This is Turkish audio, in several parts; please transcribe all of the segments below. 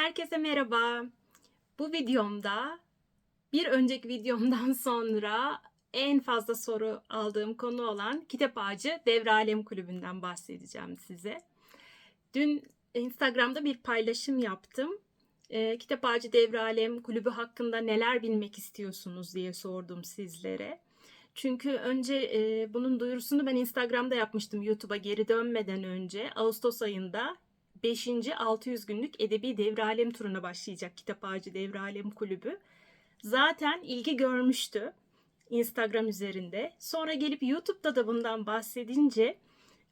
Herkese merhaba. Bu videomda bir önceki videomdan sonra en fazla soru aldığım konu olan Kitap Ağacı Devre Alem Kulübü'nden bahsedeceğim size. Dün Instagram'da bir paylaşım yaptım. Ee, Kitap Ağacı Devre Alem Kulübü hakkında neler bilmek istiyorsunuz diye sordum sizlere. Çünkü önce e, bunun duyurusunu ben Instagram'da yapmıştım YouTube'a geri dönmeden önce. Ağustos ayında 5. 600 günlük edebi devre alem turuna başlayacak Kitap Ağacı Devre Alem Kulübü. Zaten ilgi görmüştü Instagram üzerinde. Sonra gelip YouTube'da da bundan bahsedince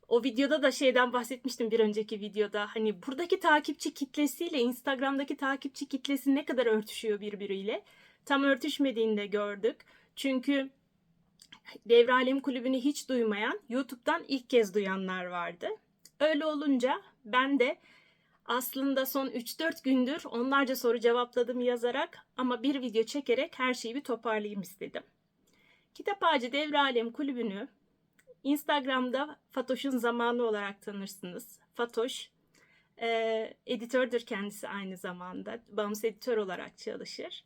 o videoda da şeyden bahsetmiştim bir önceki videoda. Hani buradaki takipçi kitlesiyle Instagram'daki takipçi kitlesi ne kadar örtüşüyor birbiriyle. Tam örtüşmediğini de gördük. Çünkü Devre Alem Kulübü'nü hiç duymayan, YouTube'dan ilk kez duyanlar vardı. Öyle olunca ben de aslında son 3-4 gündür onlarca soru cevapladım yazarak ama bir video çekerek her şeyi bir toparlayayım istedim. Kitap Ağacı Devre Kulübü'nü Instagram'da Fatoş'un zamanı olarak tanırsınız. Fatoş e, editördür kendisi aynı zamanda. Bağımsız editör olarak çalışır.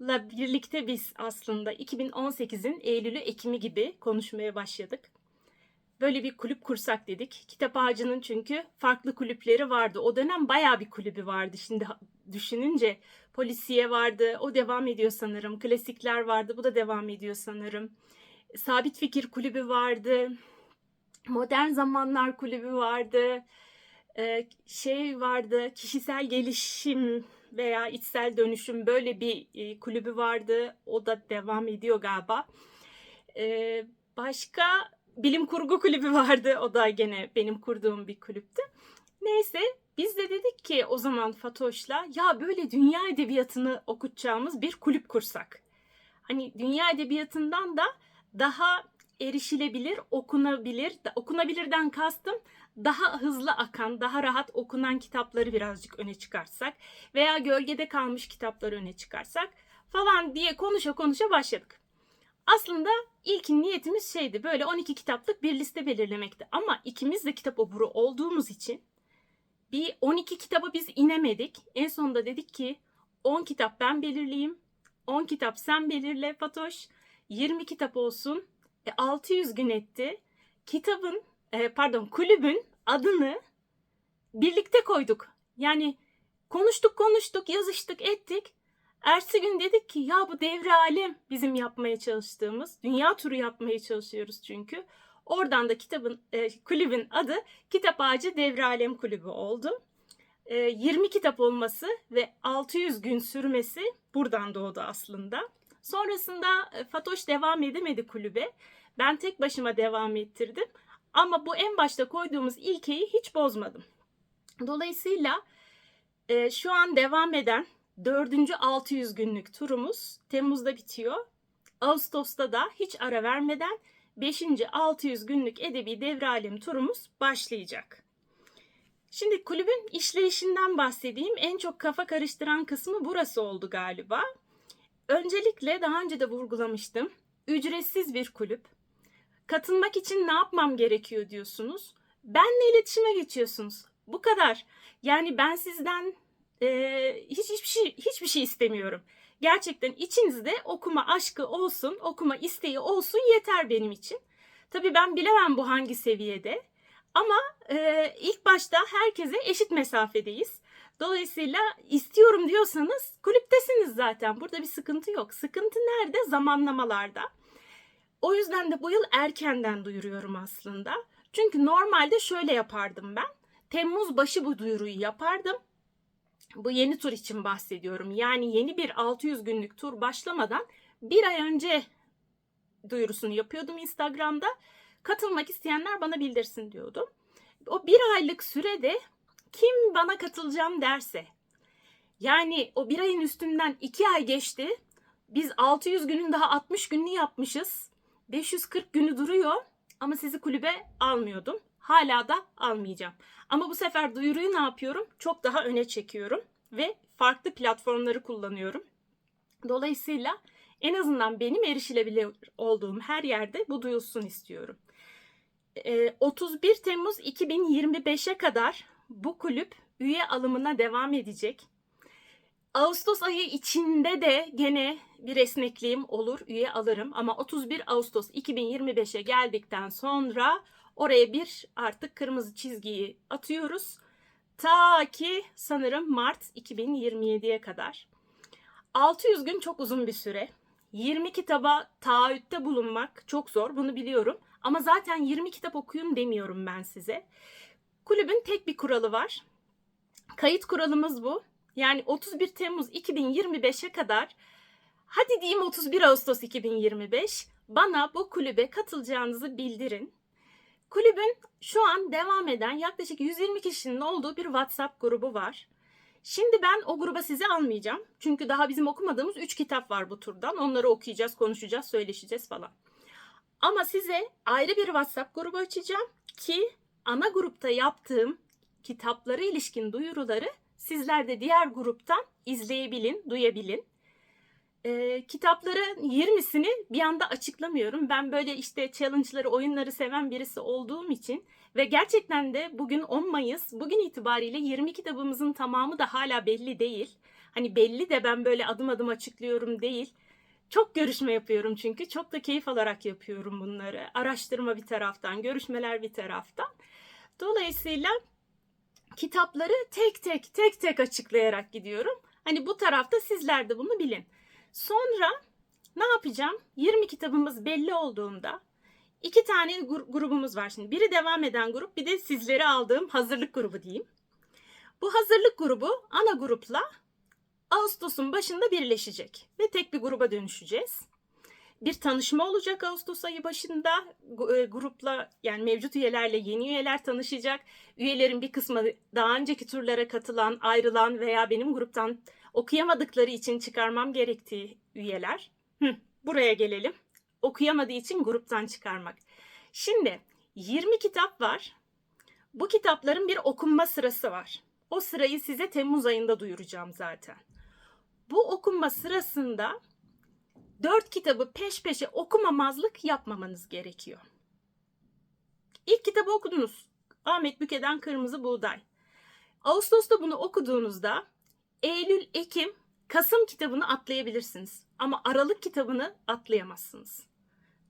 La birlikte biz aslında 2018'in Eylül'ü Ekim'i gibi konuşmaya başladık böyle bir kulüp kursak dedik. Kitap Ağacı'nın çünkü farklı kulüpleri vardı. O dönem bayağı bir kulübü vardı. Şimdi düşününce polisiye vardı. O devam ediyor sanırım. Klasikler vardı. Bu da devam ediyor sanırım. Sabit Fikir Kulübü vardı. Modern Zamanlar Kulübü vardı. Ee, şey vardı. Kişisel gelişim veya içsel dönüşüm böyle bir e, kulübü vardı. O da devam ediyor galiba. Ee, başka bilim kurgu kulübü vardı. O da gene benim kurduğum bir kulüptü. Neyse biz de dedik ki o zaman Fatoş'la ya böyle dünya edebiyatını okutacağımız bir kulüp kursak. Hani dünya edebiyatından da daha erişilebilir, okunabilir, okunabilirden kastım daha hızlı akan, daha rahat okunan kitapları birazcık öne çıkarsak veya gölgede kalmış kitapları öne çıkarsak falan diye konuşa konuşa başladık. Aslında ilk niyetimiz şeydi böyle 12 kitaplık bir liste belirlemekti. Ama ikimiz de kitap oburu olduğumuz için bir 12 kitaba biz inemedik. En sonunda dedik ki 10 kitap ben belirleyeyim. 10 kitap sen belirle Fatoş. 20 kitap olsun. E, 600 gün etti. Kitabın e, pardon kulübün adını birlikte koyduk. Yani konuştuk konuştuk yazıştık ettik. Ertesi gün dedik ki ya bu devre alem bizim yapmaya çalıştığımız. Dünya turu yapmaya çalışıyoruz çünkü. Oradan da kitabın e, kulübün adı Kitap Ağacı Devre Alem Kulübü oldu. E, 20 kitap olması ve 600 gün sürmesi buradan doğdu aslında. Sonrasında e, Fatoş devam edemedi kulübe. Ben tek başıma devam ettirdim. Ama bu en başta koyduğumuz ilkeyi hiç bozmadım. Dolayısıyla e, şu an devam eden Dördüncü 600 günlük turumuz Temmuz'da bitiyor. Ağustos'ta da hiç ara vermeden 5. 600 günlük edebi devre alem turumuz başlayacak. Şimdi kulübün işleyişinden bahsedeyim. En çok kafa karıştıran kısmı burası oldu galiba. Öncelikle daha önce de vurgulamıştım. Ücretsiz bir kulüp. Katılmak için ne yapmam gerekiyor diyorsunuz. Benle iletişime geçiyorsunuz. Bu kadar. Yani ben sizden e, hiç hiçbir şey hiçbir şey istemiyorum. Gerçekten içinizde okuma aşkı olsun, okuma isteği olsun yeter benim için. Tabii ben bilemem bu hangi seviyede. Ama e, ilk başta herkese eşit mesafedeyiz. Dolayısıyla istiyorum diyorsanız kulüptesiniz zaten. Burada bir sıkıntı yok. Sıkıntı nerede? Zamanlamalarda. O yüzden de bu yıl erkenden duyuruyorum aslında. Çünkü normalde şöyle yapardım ben. Temmuz başı bu duyuruyu yapardım. Bu yeni tur için bahsediyorum. Yani yeni bir 600 günlük tur başlamadan bir ay önce duyurusunu yapıyordum Instagram'da. Katılmak isteyenler bana bildirsin diyordum. O bir aylık sürede kim bana katılacağım derse yani o bir ayın üstünden iki ay geçti. Biz 600 günün daha 60 gününü yapmışız. 540 günü duruyor ama sizi kulübe almıyordum. Hala da almayacağım. Ama bu sefer duyuruyu ne yapıyorum? Çok daha öne çekiyorum ve farklı platformları kullanıyorum. Dolayısıyla en azından benim erişilebilir olduğum her yerde bu duyulsun istiyorum. 31 ee, Temmuz 2025'e kadar bu kulüp üye alımına devam edecek. Ağustos ayı içinde de gene bir esnekliğim olur, üye alırım. Ama 31 Ağustos 2025'e geldikten sonra oraya bir artık kırmızı çizgiyi atıyoruz. Ta ki sanırım Mart 2027'ye kadar. 600 gün çok uzun bir süre. 20 kitaba taahhütte bulunmak çok zor, bunu biliyorum. Ama zaten 20 kitap okuyun demiyorum ben size. Kulübün tek bir kuralı var. Kayıt kuralımız bu. Yani 31 Temmuz 2025'e kadar hadi diyeyim 31 Ağustos 2025 bana bu kulübe katılacağınızı bildirin. Kulübün şu an devam eden yaklaşık 120 kişinin olduğu bir WhatsApp grubu var. Şimdi ben o gruba sizi almayacağım. Çünkü daha bizim okumadığımız 3 kitap var bu turdan. Onları okuyacağız, konuşacağız, söyleşeceğiz falan. Ama size ayrı bir WhatsApp grubu açacağım ki ana grupta yaptığım kitaplara ilişkin duyuruları sizler de diğer gruptan izleyebilin, duyabilin. Ee, kitapların 20'sini bir anda açıklamıyorum. Ben böyle işte challenge'ları, oyunları seven birisi olduğum için ve gerçekten de bugün 10 Mayıs, bugün itibariyle 20 kitabımızın tamamı da hala belli değil. Hani belli de ben böyle adım adım açıklıyorum değil. Çok görüşme yapıyorum çünkü. Çok da keyif alarak yapıyorum bunları. Araştırma bir taraftan, görüşmeler bir taraftan. Dolayısıyla kitapları tek tek tek tek açıklayarak gidiyorum. Hani bu tarafta sizler de bunu bilin. Sonra ne yapacağım? 20 kitabımız belli olduğunda iki tane gru- grubumuz var şimdi. Biri devam eden grup, bir de sizleri aldığım hazırlık grubu diyeyim. Bu hazırlık grubu ana grupla Ağustos'un başında birleşecek ve tek bir gruba dönüşeceğiz. Bir tanışma olacak Ağustos ayı başında e, grupla yani mevcut üyelerle yeni üyeler tanışacak. Üyelerin bir kısmı daha önceki turlara katılan, ayrılan veya benim gruptan okuyamadıkları için çıkarmam gerektiği üyeler. Hı, buraya gelelim. Okuyamadığı için gruptan çıkarmak. Şimdi 20 kitap var. Bu kitapların bir okunma sırası var. O sırayı size Temmuz ayında duyuracağım zaten. Bu okunma sırasında dört kitabı peş peşe okumamazlık yapmamanız gerekiyor. İlk kitabı okudunuz. Ahmet Büke'den Kırmızı Buğday. Ağustos'ta bunu okuduğunuzda Eylül, Ekim, Kasım kitabını atlayabilirsiniz. Ama Aralık kitabını atlayamazsınız.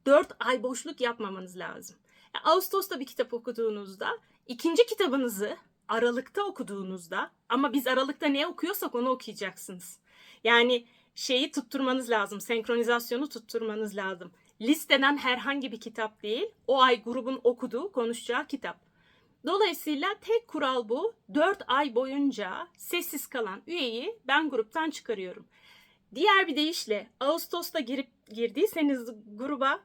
4 ay boşluk yapmamanız lazım. Ağustos'ta bir kitap okuduğunuzda ikinci kitabınızı Aralık'ta okuduğunuzda ama biz Aralık'ta ne okuyorsak onu okuyacaksınız. Yani şeyi tutturmanız lazım, senkronizasyonu tutturmanız lazım. Listeden herhangi bir kitap değil, o ay grubun okuduğu, konuşacağı kitap. Dolayısıyla tek kural bu. 4 ay boyunca sessiz kalan üyeyi ben gruptan çıkarıyorum. Diğer bir deyişle Ağustos'ta girip girdiyseniz gruba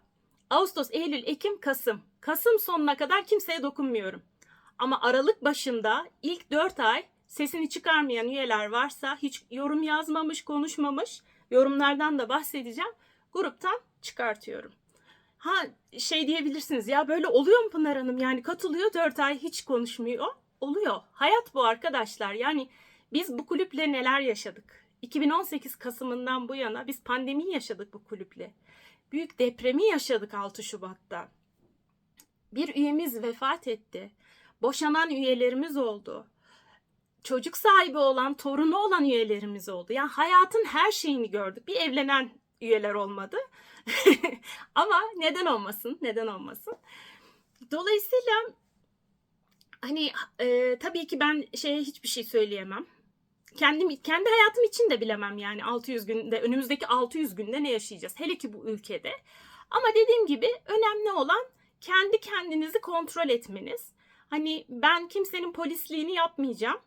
Ağustos, Eylül, Ekim, Kasım. Kasım sonuna kadar kimseye dokunmuyorum. Ama Aralık başında ilk 4 ay sesini çıkarmayan üyeler varsa hiç yorum yazmamış, konuşmamış yorumlardan da bahsedeceğim. Gruptan çıkartıyorum. Ha şey diyebilirsiniz ya böyle oluyor mu Pınar Hanım? Yani katılıyor 4 ay hiç konuşmuyor. Oluyor. Hayat bu arkadaşlar. Yani biz bu kulüple neler yaşadık? 2018 Kasım'ından bu yana biz pandemi yaşadık bu kulüple. Büyük depremi yaşadık 6 Şubat'ta. Bir üyemiz vefat etti. Boşanan üyelerimiz oldu. Çocuk sahibi olan, torunu olan üyelerimiz oldu. Yani hayatın her şeyini gördük. Bir evlenen üyeler olmadı. Ama neden olmasın? Neden olmasın? Dolayısıyla hani e, tabii ki ben şeye hiçbir şey söyleyemem. Kendim kendi hayatım için de bilemem yani 600 günde önümüzdeki 600 günde ne yaşayacağız hele ki bu ülkede. Ama dediğim gibi önemli olan kendi kendinizi kontrol etmeniz. Hani ben kimsenin polisliğini yapmayacağım.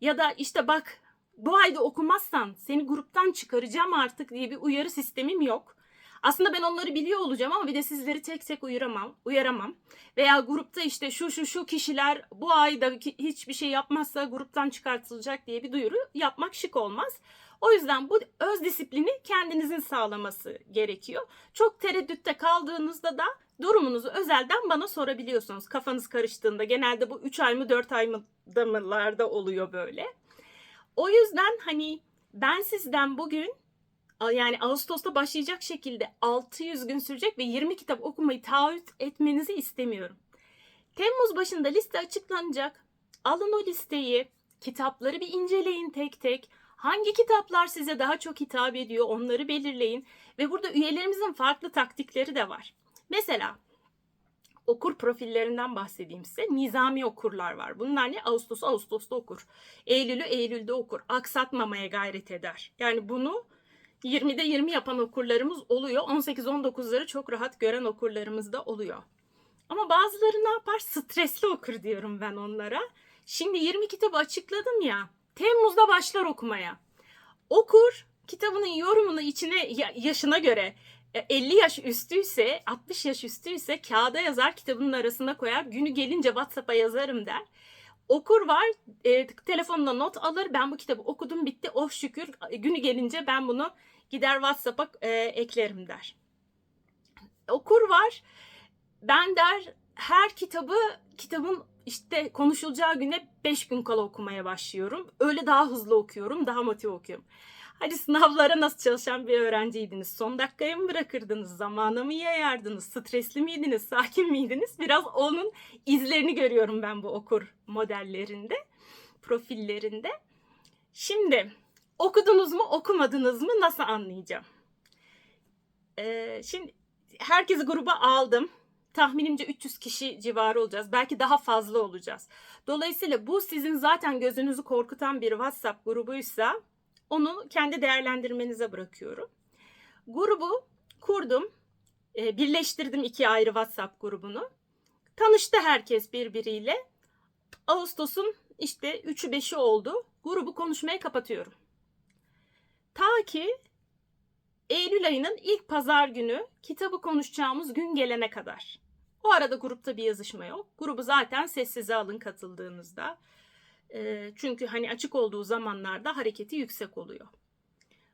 Ya da işte bak bu ayda okumazsan seni gruptan çıkaracağım artık diye bir uyarı sistemim yok. Aslında ben onları biliyor olacağım ama bir de sizleri tek tek uyaramam, uyaramam. Veya grupta işte şu şu şu kişiler bu ayda hiçbir şey yapmazsa gruptan çıkartılacak diye bir duyuru yapmak şık olmaz. O yüzden bu öz disiplini kendinizin sağlaması gerekiyor. Çok tereddütte kaldığınızda da durumunuzu özelden bana sorabiliyorsunuz. Kafanız karıştığında genelde bu 3 ay mı 4 ay mı da mılarda oluyor böyle. O yüzden hani ben sizden bugün yani Ağustos'ta başlayacak şekilde 600 gün sürecek ve 20 kitap okumayı taahhüt etmenizi istemiyorum. Temmuz başında liste açıklanacak. Alın o listeyi, kitapları bir inceleyin tek tek. Hangi kitaplar size daha çok hitap ediyor onları belirleyin. Ve burada üyelerimizin farklı taktikleri de var. Mesela okur profillerinden bahsedeyim size. Nizami okurlar var. Bunlar ne? Ağustos Ağustos'ta okur. Eylül'ü Eylül'de okur. Aksatmamaya gayret eder. Yani bunu 20'de 20 yapan okurlarımız oluyor. 18-19'ları çok rahat gören okurlarımız da oluyor. Ama bazıları ne yapar? Stresli okur diyorum ben onlara. Şimdi 20 kitabı açıkladım ya. Temmuz'da başlar okumaya. Okur kitabının yorumunu içine yaşına göre 50 yaş üstüyse 60 yaş üstüyse kağıda yazar kitabının arasına koyar. Günü gelince WhatsApp'a yazarım der. Okur var e, telefonuna not alır ben bu kitabı okudum bitti oh şükür günü gelince ben bunu gider WhatsApp'a e, eklerim der. Okur var ben der her kitabı kitabın işte konuşulacağı güne 5 gün kala okumaya başlıyorum. Öyle daha hızlı okuyorum, daha motive okuyorum. Hadi sınavlara nasıl çalışan bir öğrenciydiniz? Son dakikaya mı bırakırdınız? Zamana mı yayardınız? Stresli miydiniz? Sakin miydiniz? Biraz onun izlerini görüyorum ben bu okur modellerinde, profillerinde. Şimdi okudunuz mu, okumadınız mı nasıl anlayacağım? Ee, şimdi herkesi gruba aldım tahminimce 300 kişi civarı olacağız. Belki daha fazla olacağız. Dolayısıyla bu sizin zaten gözünüzü korkutan bir WhatsApp grubuysa onu kendi değerlendirmenize bırakıyorum. Grubu kurdum. E, birleştirdim iki ayrı WhatsApp grubunu. Tanıştı herkes birbiriyle. Ağustos'un işte 3'ü 5'i oldu. Grubu konuşmaya kapatıyorum. Ki Eylül ayının ilk pazar günü kitabı konuşacağımız gün gelene kadar. O arada grupta bir yazışma yok. Grubu zaten sessize alın katıldığınızda. E, çünkü hani açık olduğu zamanlarda hareketi yüksek oluyor.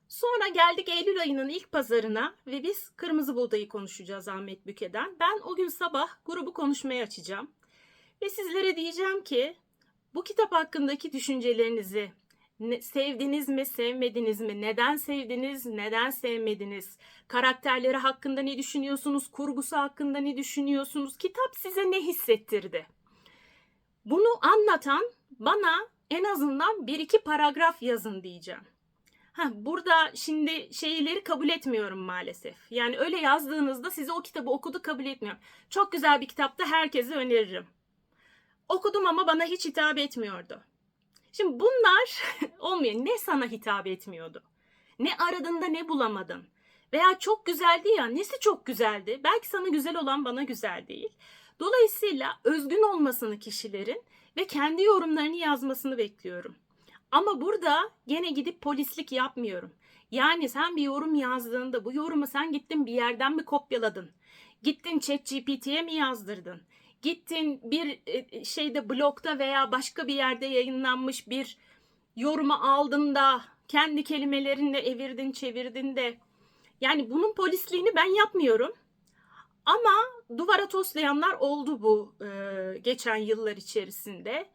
Sonra geldik Eylül ayının ilk pazarına ve biz kırmızı buğdayı konuşacağız Ahmet Büke'den. Ben o gün sabah grubu konuşmaya açacağım. Ve sizlere diyeceğim ki bu kitap hakkındaki düşüncelerinizi ne, sevdiniz mi, sevmediniz mi? Neden sevdiniz, neden sevmediniz? Karakterleri hakkında ne düşünüyorsunuz? Kurgusu hakkında ne düşünüyorsunuz? Kitap size ne hissettirdi? Bunu anlatan bana en azından bir iki paragraf yazın diyeceğim. Ha, burada şimdi şeyleri kabul etmiyorum maalesef. Yani öyle yazdığınızda size o kitabı okudu kabul etmiyorum. Çok güzel bir kitapta herkese öneririm. Okudum ama bana hiç hitap etmiyordu. Şimdi bunlar olmuyor. Ne sana hitap etmiyordu? Ne aradın da ne bulamadın? Veya çok güzeldi ya nesi çok güzeldi? Belki sana güzel olan bana güzel değil. Dolayısıyla özgün olmasını kişilerin ve kendi yorumlarını yazmasını bekliyorum. Ama burada gene gidip polislik yapmıyorum. Yani sen bir yorum yazdığında bu yorumu sen gittin bir yerden mi kopyaladın? Gittin ChatGPT'ye mi yazdırdın? Gittin bir e, şeyde blogda veya başka bir yerde yayınlanmış bir yorumu aldın da kendi kelimelerinle evirdin çevirdin de yani bunun polisliğini ben yapmıyorum. Ama duvara toslayanlar oldu bu e, geçen yıllar içerisinde.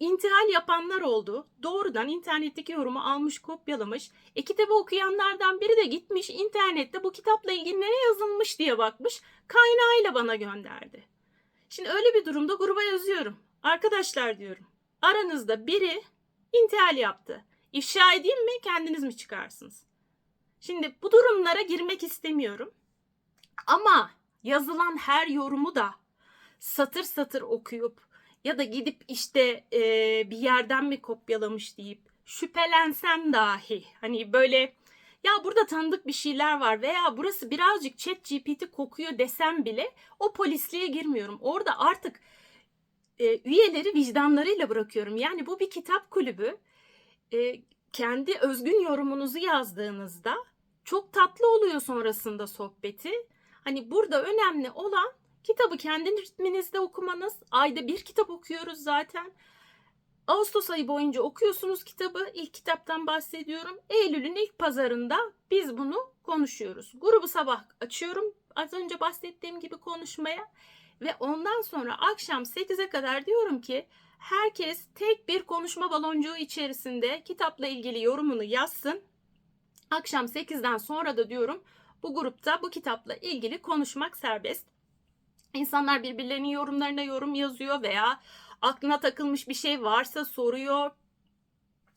İntihal yapanlar oldu. Doğrudan internetteki yorumu almış, kopyalamış. E kitabı okuyanlardan biri de gitmiş internette bu kitapla ilgili ne yazılmış diye bakmış. Kaynağıyla bana gönderdi. Şimdi öyle bir durumda gruba yazıyorum. Arkadaşlar diyorum. Aranızda biri intihal yaptı. İfşa edeyim mi kendiniz mi çıkarsınız? Şimdi bu durumlara girmek istemiyorum. Ama yazılan her yorumu da satır satır okuyup ya da gidip işte e, bir yerden mi kopyalamış deyip şüphelensem dahi hani böyle ya burada tanıdık bir şeyler var veya burası birazcık chat GPT kokuyor desem bile o polisliğe girmiyorum. Orada artık e, üyeleri vicdanlarıyla bırakıyorum. Yani bu bir kitap kulübü. E, kendi özgün yorumunuzu yazdığınızda çok tatlı oluyor sonrasında sohbeti. Hani burada önemli olan kitabı kendi ritminizde okumanız. Ayda bir kitap okuyoruz zaten. Ağustos ayı boyunca okuyorsunuz kitabı. İlk kitaptan bahsediyorum. Eylül'ün ilk pazarında biz bunu konuşuyoruz. Grubu sabah açıyorum. Az önce bahsettiğim gibi konuşmaya. Ve ondan sonra akşam 8'e kadar diyorum ki herkes tek bir konuşma baloncuğu içerisinde kitapla ilgili yorumunu yazsın. Akşam 8'den sonra da diyorum bu grupta bu kitapla ilgili konuşmak serbest. İnsanlar birbirlerinin yorumlarına yorum yazıyor veya aklına takılmış bir şey varsa soruyor.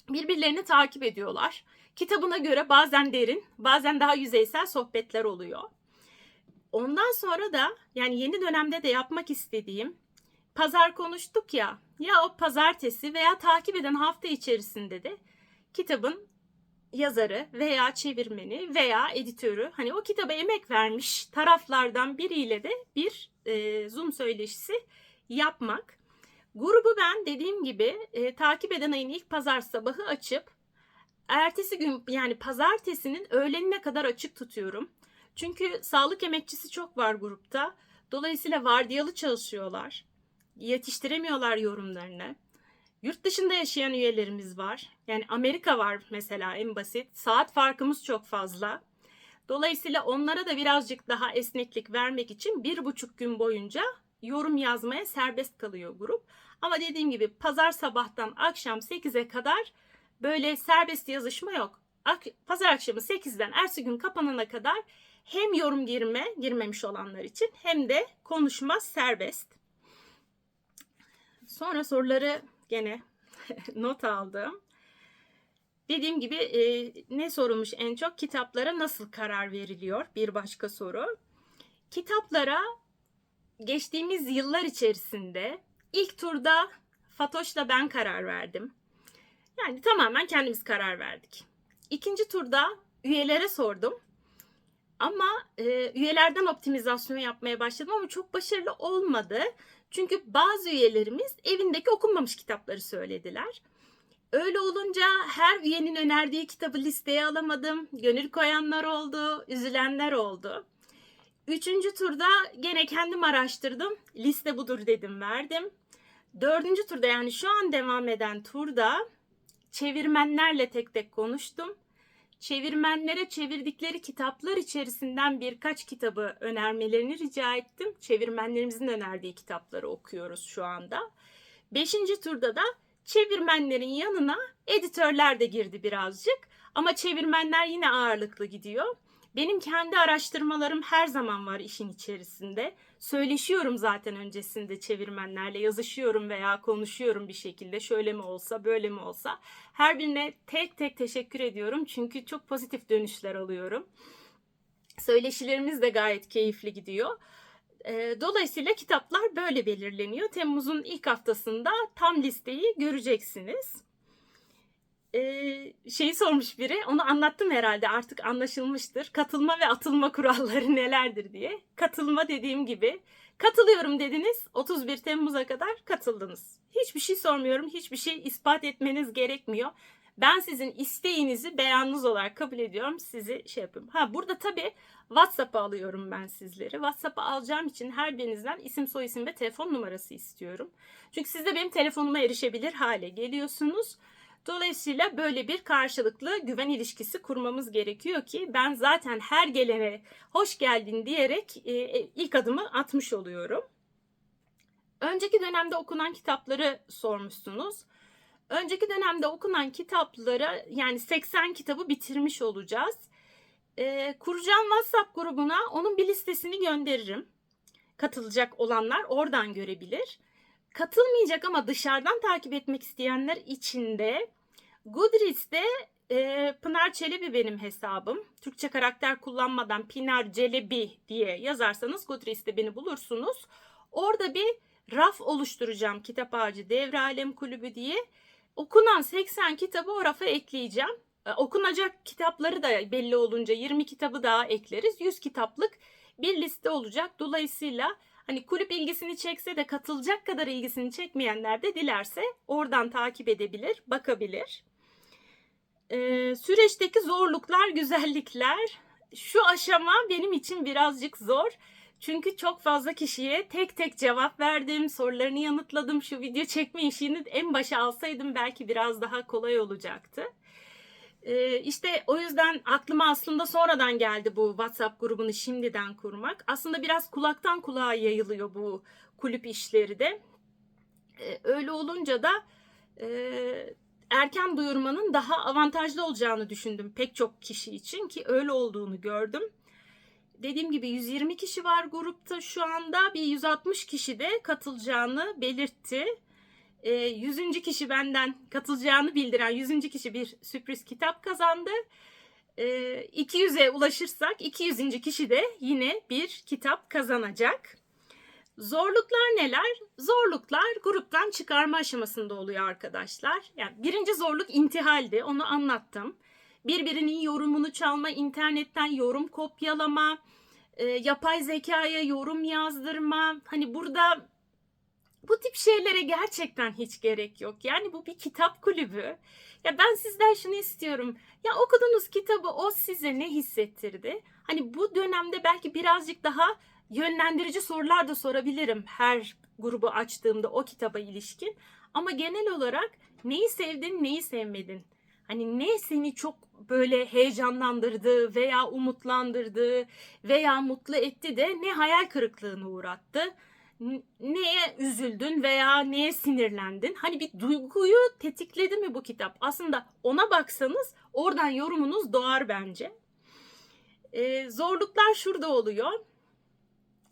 birbirlerini takip ediyorlar. Kitabına göre bazen derin, bazen daha yüzeysel sohbetler oluyor. Ondan sonra da yani yeni dönemde de yapmak istediğim pazar konuştuk ya ya o pazartesi veya takip eden hafta içerisinde de kitabın yazarı veya çevirmeni veya editörü hani o kitaba emek vermiş taraflardan biriyle de bir e, Zoom söyleşisi yapmak. Grubu ben dediğim gibi e, takip eden ayın ilk pazar sabahı açıp ertesi gün yani pazartesinin öğlenine kadar açık tutuyorum. Çünkü sağlık emekçisi çok var grupta. Dolayısıyla vardiyalı çalışıyorlar. Yetiştiremiyorlar yorumlarını. Yurt dışında yaşayan üyelerimiz var. Yani Amerika var mesela en basit. Saat farkımız çok fazla. Dolayısıyla onlara da birazcık daha esneklik vermek için bir buçuk gün boyunca yorum yazmaya serbest kalıyor grup. Ama dediğim gibi pazar sabahtan akşam 8'e kadar böyle serbest yazışma yok. Pazar akşamı 8'den ertesi gün kapanana kadar hem yorum girme girmemiş olanlar için hem de konuşma serbest. Sonra soruları gene not aldım. Dediğim gibi e, ne sorulmuş en çok kitaplara nasıl karar veriliyor? Bir başka soru. Kitaplara geçtiğimiz yıllar içerisinde ilk turda Fatoş'la ben karar verdim. Yani tamamen kendimiz karar verdik. İkinci turda üyelere sordum. Ama e, üyelerden optimizasyon yapmaya başladım ama çok başarılı olmadı. Çünkü bazı üyelerimiz evindeki okunmamış kitapları söylediler. Öyle olunca her üyenin önerdiği kitabı listeye alamadım. Gönül koyanlar oldu, üzülenler oldu. Üçüncü turda gene kendim araştırdım. Liste budur dedim verdim. Dördüncü turda yani şu an devam eden turda çevirmenlerle tek tek konuştum. Çevirmenlere çevirdikleri kitaplar içerisinden birkaç kitabı önermelerini rica ettim. Çevirmenlerimizin önerdiği kitapları okuyoruz şu anda. Beşinci turda da çevirmenlerin yanına editörler de girdi birazcık. Ama çevirmenler yine ağırlıklı gidiyor. Benim kendi araştırmalarım her zaman var işin içerisinde. Söyleşiyorum zaten öncesinde çevirmenlerle, yazışıyorum veya konuşuyorum bir şekilde. Şöyle mi olsa, böyle mi olsa. Her birine tek tek teşekkür ediyorum çünkü çok pozitif dönüşler alıyorum. Söyleşilerimiz de gayet keyifli gidiyor. Dolayısıyla kitaplar böyle belirleniyor. Temmuz'un ilk haftasında tam listeyi göreceksiniz e, şeyi sormuş biri. Onu anlattım herhalde artık anlaşılmıştır. Katılma ve atılma kuralları nelerdir diye. Katılma dediğim gibi katılıyorum dediniz. 31 Temmuz'a kadar katıldınız. Hiçbir şey sormuyorum. Hiçbir şey ispat etmeniz gerekmiyor. Ben sizin isteğinizi beyanınız olarak kabul ediyorum. Sizi şey yapıyorum. Ha burada tabii WhatsApp'a alıyorum ben sizleri. WhatsApp'a alacağım için her birinizden isim soyisim ve telefon numarası istiyorum. Çünkü siz de benim telefonuma erişebilir hale geliyorsunuz. Dolayısıyla böyle bir karşılıklı güven ilişkisi kurmamız gerekiyor ki ben zaten her gelene hoş geldin diyerek e, e, ilk adımı atmış oluyorum. Önceki dönemde okunan kitapları sormuşsunuz. Önceki dönemde okunan kitaplara yani 80 kitabı bitirmiş olacağız. E, kuracağım WhatsApp grubuna onun bir listesini gönderirim. Katılacak olanlar oradan görebilir. Katılmayacak ama dışarıdan takip etmek isteyenler için de Goodreads'te e, Pınar Çelebi benim hesabım. Türkçe karakter kullanmadan Pinar Celebi diye yazarsanız Goodreads'te beni bulursunuz. Orada bir raf oluşturacağım Kitap Ağacı Devre Alem Kulübü diye. Okunan 80 kitabı o rafa ekleyeceğim. E, okunacak kitapları da belli olunca 20 kitabı daha ekleriz. 100 kitaplık bir liste olacak. Dolayısıyla Hani kulüp ilgisini çekse de katılacak kadar ilgisini çekmeyenler de dilerse oradan takip edebilir, bakabilir. Ee, süreçteki zorluklar, güzellikler şu aşama benim için birazcık zor. Çünkü çok fazla kişiye tek tek cevap verdim, sorularını yanıtladım. Şu video çekme işini en başa alsaydım belki biraz daha kolay olacaktı. Ee, işte o yüzden aklıma aslında sonradan geldi bu WhatsApp grubunu şimdiden kurmak. Aslında biraz kulaktan kulağa yayılıyor bu kulüp işleri de. Ee, öyle olunca da e, erken duyurmanın daha avantajlı olacağını düşündüm pek çok kişi için ki öyle olduğunu gördüm. Dediğim gibi 120 kişi var grupta şu anda bir 160 kişi de katılacağını belirtti. E, 100. kişi benden katılacağını bildiren 100. kişi bir sürpriz kitap kazandı. E, 200'e ulaşırsak 200. kişi de yine bir kitap kazanacak. Zorluklar neler? Zorluklar gruptan çıkarma aşamasında oluyor arkadaşlar. Yani birinci zorluk intihaldi. Onu anlattım. Birbirinin yorumunu çalma, internetten yorum kopyalama, e, yapay zekaya yorum yazdırma. Hani burada bu tip şeylere gerçekten hiç gerek yok. Yani bu bir kitap kulübü. Ya ben sizden şunu istiyorum. Ya okuduğunuz kitabı o size ne hissettirdi? Hani bu dönemde belki birazcık daha yönlendirici sorular da sorabilirim her grubu açtığımda o kitaba ilişkin. Ama genel olarak neyi sevdin, neyi sevmedin? Hani ne seni çok böyle heyecanlandırdı veya umutlandırdı veya mutlu etti de ne hayal kırıklığına uğrattı? Neye üzüldün veya neye sinirlendin? Hani bir duyguyu tetikledi mi bu kitap? Aslında ona baksanız oradan yorumunuz doğar bence. Ee, zorluklar şurada oluyor.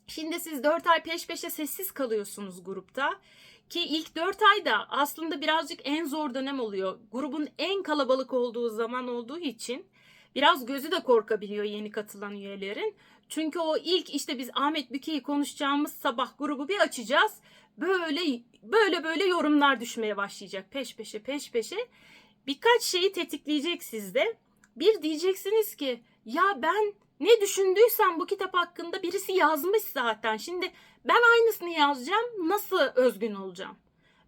Şimdi siz 4 ay peş peşe sessiz kalıyorsunuz grupta. Ki ilk 4 ayda aslında birazcık en zor dönem oluyor. Grubun en kalabalık olduğu zaman olduğu için biraz gözü de korkabiliyor yeni katılan üyelerin. Çünkü o ilk işte biz Ahmet Büke'yi konuşacağımız sabah grubu bir açacağız. Böyle böyle böyle yorumlar düşmeye başlayacak peş peşe peş peşe. Birkaç şeyi tetikleyecek sizde. Bir diyeceksiniz ki ya ben ne düşündüysem bu kitap hakkında birisi yazmış zaten. Şimdi ben aynısını yazacağım. Nasıl özgün olacağım?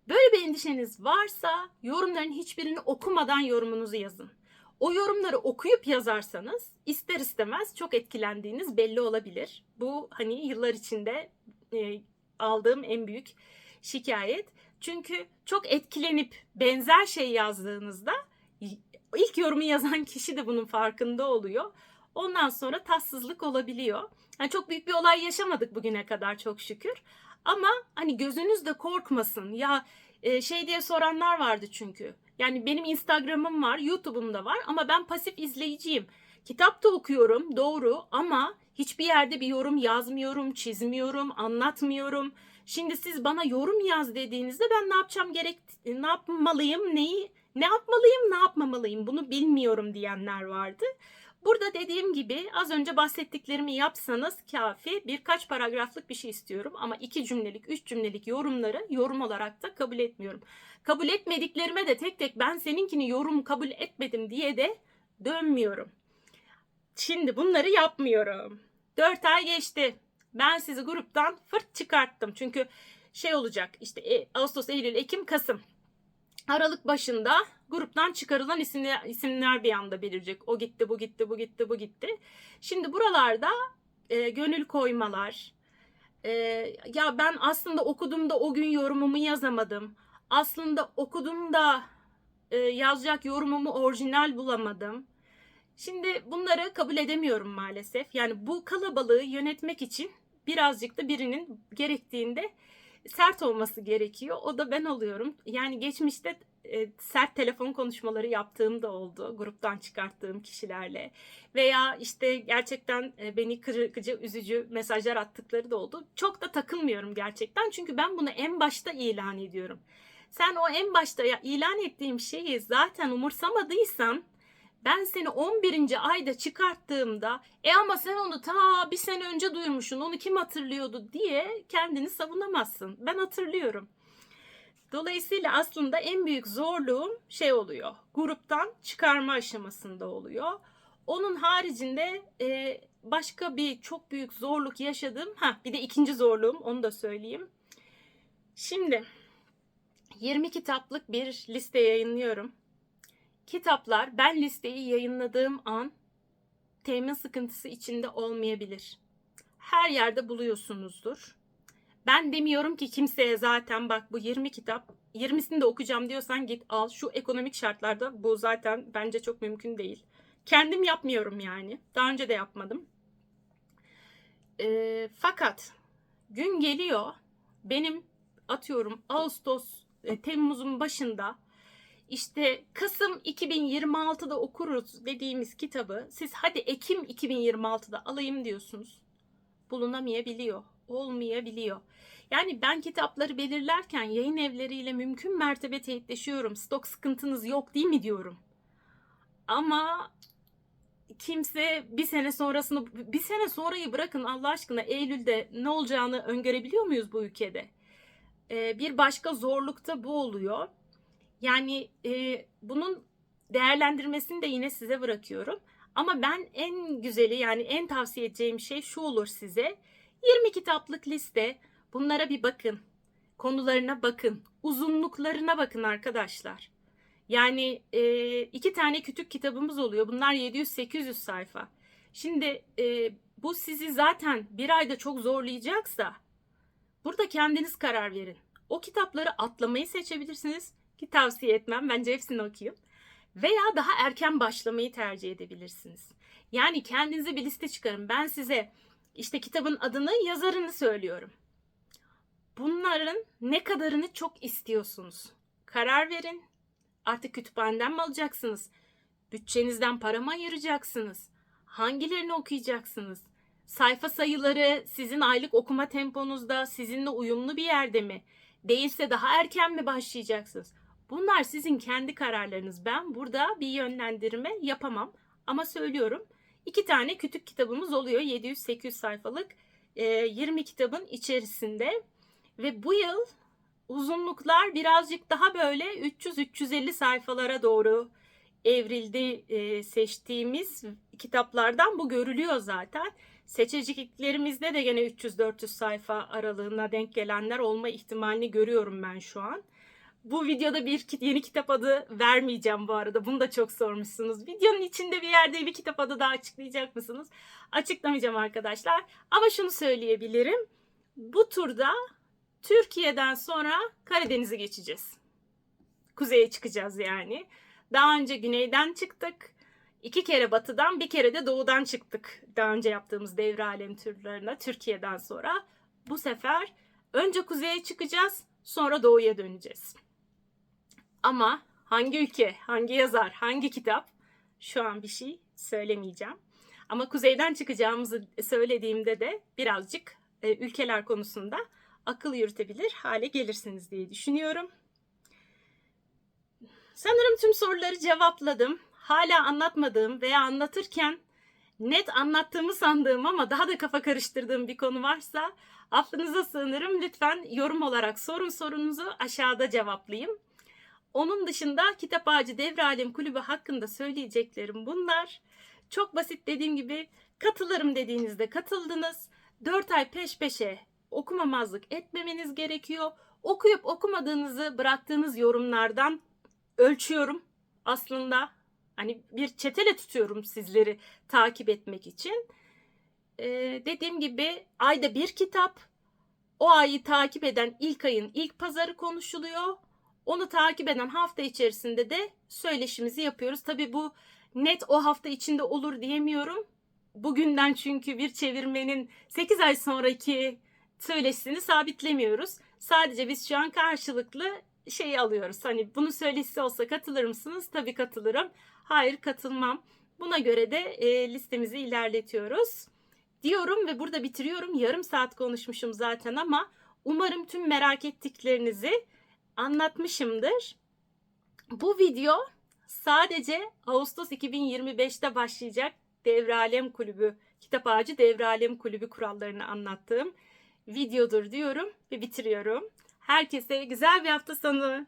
Böyle bir endişeniz varsa yorumların hiçbirini okumadan yorumunuzu yazın. O yorumları okuyup yazarsanız ister istemez çok etkilendiğiniz belli olabilir. Bu hani yıllar içinde e, aldığım en büyük şikayet. Çünkü çok etkilenip benzer şey yazdığınızda ilk yorumu yazan kişi de bunun farkında oluyor. Ondan sonra tatsızlık olabiliyor. Yani çok büyük bir olay yaşamadık bugüne kadar çok şükür. Ama hani gözünüz de korkmasın. Ya e, şey diye soranlar vardı çünkü. Yani benim Instagram'ım var, YouTube'um da var ama ben pasif izleyiciyim. Kitap da okuyorum doğru ama hiçbir yerde bir yorum yazmıyorum, çizmiyorum, anlatmıyorum. Şimdi siz bana yorum yaz dediğinizde ben ne yapacağım gerek ne yapmalıyım, neyi ne yapmalıyım, ne yapmamalıyım bunu bilmiyorum diyenler vardı. Burada dediğim gibi az önce bahsettiklerimi yapsanız kafi. Birkaç paragraflık bir şey istiyorum ama iki cümlelik, üç cümlelik yorumları yorum olarak da kabul etmiyorum. Kabul etmediklerime de tek tek ben seninkini yorum kabul etmedim diye de dönmüyorum. Şimdi bunları yapmıyorum. Dört ay geçti. Ben sizi gruptan fırt çıkarttım. Çünkü şey olacak işte e, Ağustos, Eylül, Ekim, Kasım. Aralık başında gruptan çıkarılan isimler, isimler bir anda belirecek. O gitti, bu gitti, bu gitti, bu gitti. Şimdi buralarda e, gönül koymalar. E, ya ben aslında okuduğumda o gün yorumumu yazamadım. Aslında okuduğumda e, yazacak yorumumu orijinal bulamadım. Şimdi bunları kabul edemiyorum maalesef. Yani bu kalabalığı yönetmek için birazcık da birinin gerektiğinde sert olması gerekiyor. O da ben oluyorum. Yani geçmişte e, sert telefon konuşmaları yaptığım da oldu. Gruptan çıkarttığım kişilerle. Veya işte gerçekten e, beni kırıcı, üzücü mesajlar attıkları da oldu. Çok da takılmıyorum gerçekten. Çünkü ben bunu en başta ilan ediyorum. Sen o en başta ya, ilan ettiğim şeyi zaten umursamadıysan ben seni 11. ayda çıkarttığımda e ama sen onu ta bir sene önce duymuşsun onu kim hatırlıyordu diye kendini savunamazsın. Ben hatırlıyorum. Dolayısıyla aslında en büyük zorluğum şey oluyor. Gruptan çıkarma aşamasında oluyor. Onun haricinde e, başka bir çok büyük zorluk yaşadım. Ha bir de ikinci zorluğum onu da söyleyeyim. Şimdi 20 kitaplık bir liste yayınlıyorum. Kitaplar ben listeyi yayınladığım an temin sıkıntısı içinde olmayabilir. Her yerde buluyorsunuzdur. Ben demiyorum ki kimseye zaten bak bu 20 kitap 20'sini de okuyacağım diyorsan git al. Şu ekonomik şartlarda bu zaten bence çok mümkün değil. Kendim yapmıyorum yani. Daha önce de yapmadım. E, fakat gün geliyor benim atıyorum Ağustos, e, Temmuz'un başında işte Kasım 2026'da okuruz dediğimiz kitabı siz hadi Ekim 2026'da alayım diyorsunuz. Bulunamayabiliyor olmayabiliyor. Yani ben kitapları belirlerken yayın evleriyle mümkün mertebe teyitleşiyorum. Stok sıkıntınız yok değil mi diyorum. Ama kimse bir sene sonrasını bir sene sonrayı bırakın Allah aşkına Eylül'de ne olacağını öngörebiliyor muyuz bu ülkede? Ee, bir başka zorlukta bu oluyor. Yani e, bunun değerlendirmesini de yine size bırakıyorum. Ama ben en güzeli yani en tavsiye edeceğim şey şu olur size. 20 kitaplık liste. Bunlara bir bakın. Konularına bakın. Uzunluklarına bakın arkadaşlar. Yani e, iki tane kütük kitabımız oluyor. Bunlar 700-800 sayfa. Şimdi e, bu sizi zaten bir ayda çok zorlayacaksa burada kendiniz karar verin. O kitapları atlamayı seçebilirsiniz ki tavsiye etmem. Bence hepsini okuyun. Veya daha erken başlamayı tercih edebilirsiniz. Yani kendinize bir liste çıkarın. Ben size işte kitabın adını, yazarını söylüyorum. Bunların ne kadarını çok istiyorsunuz? Karar verin. Artık kütüphaneden mi alacaksınız? Bütçenizden para mı ayıracaksınız? Hangilerini okuyacaksınız? Sayfa sayıları sizin aylık okuma temponuzda sizinle uyumlu bir yerde mi? Değilse daha erken mi başlayacaksınız? Bunlar sizin kendi kararlarınız. Ben burada bir yönlendirme yapamam. Ama söylüyorum. iki tane kütük kitabımız oluyor. 700-800 sayfalık 20 kitabın içerisinde. Ve bu yıl uzunluklar birazcık daha böyle 300-350 sayfalara doğru evrildi seçtiğimiz kitaplardan bu görülüyor zaten. Seçeceklerimizde de gene 300-400 sayfa aralığına denk gelenler olma ihtimalini görüyorum ben şu an. Bu videoda bir yeni kitap adı vermeyeceğim bu arada. Bunu da çok sormuşsunuz. Videonun içinde bir yerde bir kitap adı daha açıklayacak mısınız? Açıklamayacağım arkadaşlar. Ama şunu söyleyebilirim. Bu turda Türkiye'den sonra Karadeniz'e geçeceğiz. Kuzeye çıkacağız yani. Daha önce güneyden çıktık. İki kere batıdan bir kere de doğudan çıktık. Daha önce yaptığımız devre alem turlarına Türkiye'den sonra. Bu sefer önce kuzeye çıkacağız sonra doğuya döneceğiz. Ama hangi ülke, hangi yazar, hangi kitap şu an bir şey söylemeyeceğim. Ama kuzeyden çıkacağımızı söylediğimde de birazcık e, ülkeler konusunda akıl yürütebilir hale gelirsiniz diye düşünüyorum. Sanırım tüm soruları cevapladım. Hala anlatmadığım veya anlatırken net anlattığımı sandığım ama daha da kafa karıştırdığım bir konu varsa affınıza sığınırım. Lütfen yorum olarak sorun sorunuzu aşağıda cevaplayayım. Onun dışında Kitap Ağacı Devre Alem Kulübü hakkında söyleyeceklerim bunlar. Çok basit dediğim gibi katılırım dediğinizde katıldınız. 4 ay peş peşe okumamazlık etmemeniz gerekiyor. Okuyup okumadığınızı bıraktığınız yorumlardan ölçüyorum aslında. Hani bir çetele tutuyorum sizleri takip etmek için. Ee, dediğim gibi ayda bir kitap. O ayı takip eden ilk ayın ilk pazarı konuşuluyor. Onu takip eden hafta içerisinde de söyleşimizi yapıyoruz. Tabii bu net o hafta içinde olur diyemiyorum. Bugünden çünkü bir çevirmenin 8 ay sonraki söyleşisini sabitlemiyoruz. Sadece biz şu an karşılıklı şey alıyoruz. Hani bunu söyleşisi olsa katılır mısınız? Tabii katılırım. Hayır katılmam. Buna göre de e, listemizi ilerletiyoruz. Diyorum ve burada bitiriyorum. Yarım saat konuşmuşum zaten ama umarım tüm merak ettiklerinizi anlatmışımdır. Bu video sadece Ağustos 2025'te başlayacak Devre Alem Kulübü, Kitap Ağacı Devre Alem Kulübü kurallarını anlattığım videodur diyorum ve bitiriyorum. Herkese güzel bir hafta sonu.